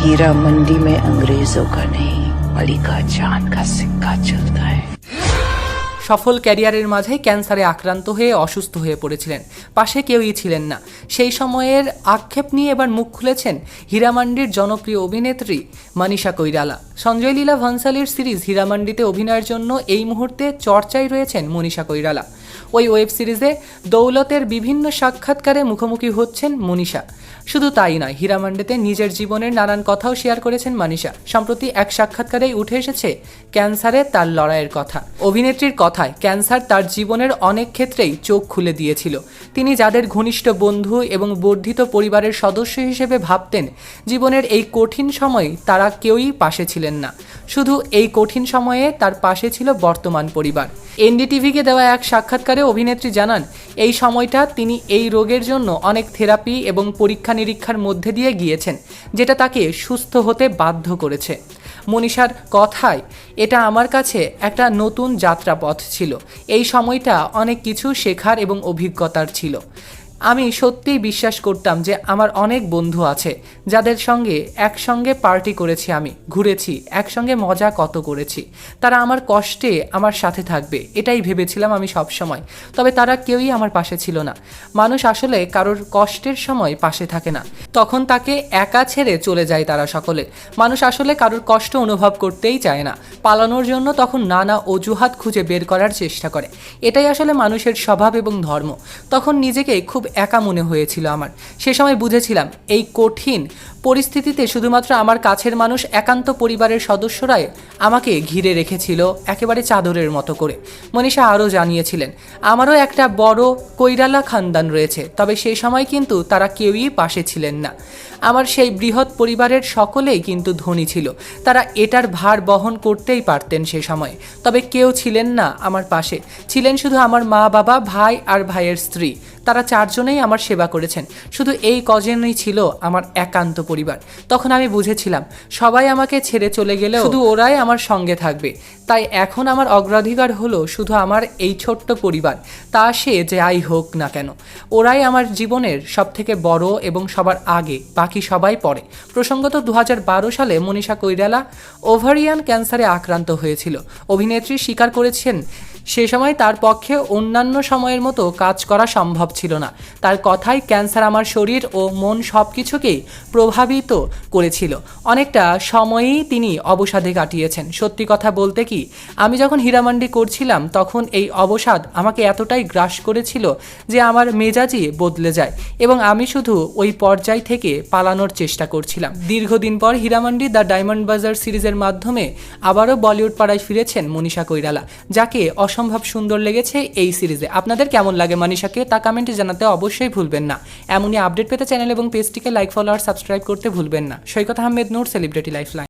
हीरा मंडी में अंग्रेजों का नहीं मलिका जान का सिक्का चलता है সফল ক্যারিয়ারের মাঝে ক্যান্সারে আক্রান্ত হয়ে অসুস্থ হয়ে পড়েছিলেন পাশে কেউই ছিলেন না সেই সময়ের আক্ষেপ নিয়ে এবার মুখ খুলেছেন হীরামান্ডির জনপ্রিয় অভিনেত্রী মানিষা কৈরালা সঞ্জয় লীলা ভানসালির সিরিজ হীরামান্ডিতে অভিনয়ের জন্য এই মুহূর্তে চর্চায় রয়েছেন মনীষা কৈরালা ওই ওয়েব সিরিজে দৌলতের বিভিন্ন সাক্ষাৎকারে মুখোমুখি হচ্ছেন মনীষা। শুধু তাই নয়, হীরামান্ডিতে নিজের জীবনের নানান কথাও শেয়ার করেছেন মানিষা। সম্প্রতি এক সাক্ষাৎকারেই উঠে এসেছে ক্যান্সারে তার লড়াইয়ের কথা। অভিনেত্রীর কথায়, ক্যান্সার তার জীবনের অনেক ক্ষেত্রেই চোখ খুলে দিয়েছিল। তিনি যাদের ঘনিষ্ঠ বন্ধু এবং বর্ধিত পরিবারের সদস্য হিসেবে ভাবতেন, জীবনের এই কঠিন সময়ে তারা কেউই পাশে ছিলেন না। শুধু এই কঠিন সময়ে তার পাশে ছিল বর্তমান পরিবার। এনডিটিভিকে দেওয়া এক সাক্ষাৎকারে অভিনেত্রী জানান, এই সময়টা তিনি এই রোগের জন্য অনেক থেরাপি এবং পরীক্ষা নিরীক্ষার মধ্যে দিয়ে গিয়েছেন, যেটা তাকে সুস্থ হতে বাধ্য করেছে। মনীষার কথায়, এটা আমার কাছে একটা নতুন যাত্রাপথ ছিল। এই সময়টা অনেক কিছু শেখার এবং অভিজ্ঞতার ছিল। আমি সত্যিই বিশ্বাস করতাম যে আমার অনেক বন্ধু আছে, যাদের সঙ্গে একসঙ্গে পার্টি করেছি আমি, ঘুরেছি, একসঙ্গে মজা কত করেছি। তারা আমার কষ্টে আমার সাথে থাকবে, এটাই ভেবেছিলাম আমি সব সময় তবে তারা কেউই আমার পাশে ছিল না। মানুষ আসলে কারোর কষ্টের সময় পাশে থাকে না। তখন তাকে একা ছেড়ে চলে যায় তারা সকলে। মানুষ আসলে কারোর কষ্ট অনুভব করতেই চায় না। পালানোর জন্য তখন নানা অজুহাত খুঁজে বের করার চেষ্টা করে। এটাই আসলে মানুষের স্বভাব এবং ধর্ম। তখন নিজেকে খুব একা মনে হয়েছিল আমার। সে সময় বুঝেছিলাম, এই কঠিন পরিস্থিতিতে শুধুমাত্র আমার কাছের মানুষ, একান্ত পরিবারের সদস্যরাই আমাকে ঘিরে রেখেছিল একেবারে চাদরের মতো করে। মনীষা আরও জানিয়েছিলেন, আমারও একটা বড় কৈরালা খানদান রয়েছে, তবে সেই সময় কিন্তু তারা কেউই পাশে ছিলেন না। আমার সেই বৃহৎ পরিবারের সকলেই কিন্তু ধনী ছিল। তারা এটার ভার বহন করতেই পারতেন সে সময়। তবে কেউ ছিলেন না আমার পাশে। ছিলেন শুধু আমার মা বাবা, ভাই আর ভাইয়ের স্ত্রী। তারা চারজনেই আমার সেবা করেছেন। শুধু এই কজনই ছিল আমার একান্ত পরিবার। তখন আমি বুঝেছিলাম, সবাই আমাকে ছেড়ে চলে গেলেও শুধু ওরাই আমার সঙ্গে থাকবে। তাই এখন আমার অগ্রাধিকার হলো শুধু আমার এই ছোট্ট পরিবার। তা সে যাই হোক না কেন। ওরাই আমার জীবনের সবথেকে বড় এবং সবার আগে বাকি সবাই পরে প্রসঙ্গত দু হাজার বারো সালে মনীষা কৈরালা ওভারিয়ান ক্যান্সারে আক্রান্ত হয়েছিল। অভিনেত্রী স্বীকার করেছেন, সে সময় তার পক্ষে অন্যান্য সময়ের মতো কাজ করা সম্ভব ছিল না। তার কথায় ক্যান্সার আমার শরীর ও মন সব কিছুকেই প্রভাবিত করেছিল। অনেকটা সময়ই তিনি অবসাদে কাটিয়েছেন। সত্যি কথা বলতে কি, আমি যখন হীরামান্ডি করছিলাম, তখন এই অবসাদ আমাকে এতটাই গ্রাস করেছিল যে আমার মেজাজই বদলে যায় এবং আমি শুধু ওই পর্যায় থেকে পালানোর চেষ্টা করছিলাম। দীর্ঘদিন পর হীরামান্ডি দ্য ডায়মন্ড বাজার সিরিজের মাধ্যমে আবারও বলিউড পাড়ায় ফিরেছেন মনীষা কৈরালা, যাকে অসম্ভব সুন্দর লেগেছে এই সিরিজে। আপনাদের কেমন লাগে মনীষাকে? তা কমেন্টে জানাতে অবশ্যই ভুলবেন না। এমনই আপডেট পেতে চ্যানেল এবং পেজটিকে লাইক ফলো আর সাবস্ক্রাইব করতে ভুলবেন না। Saikat Ahmed, Noor celebrity life line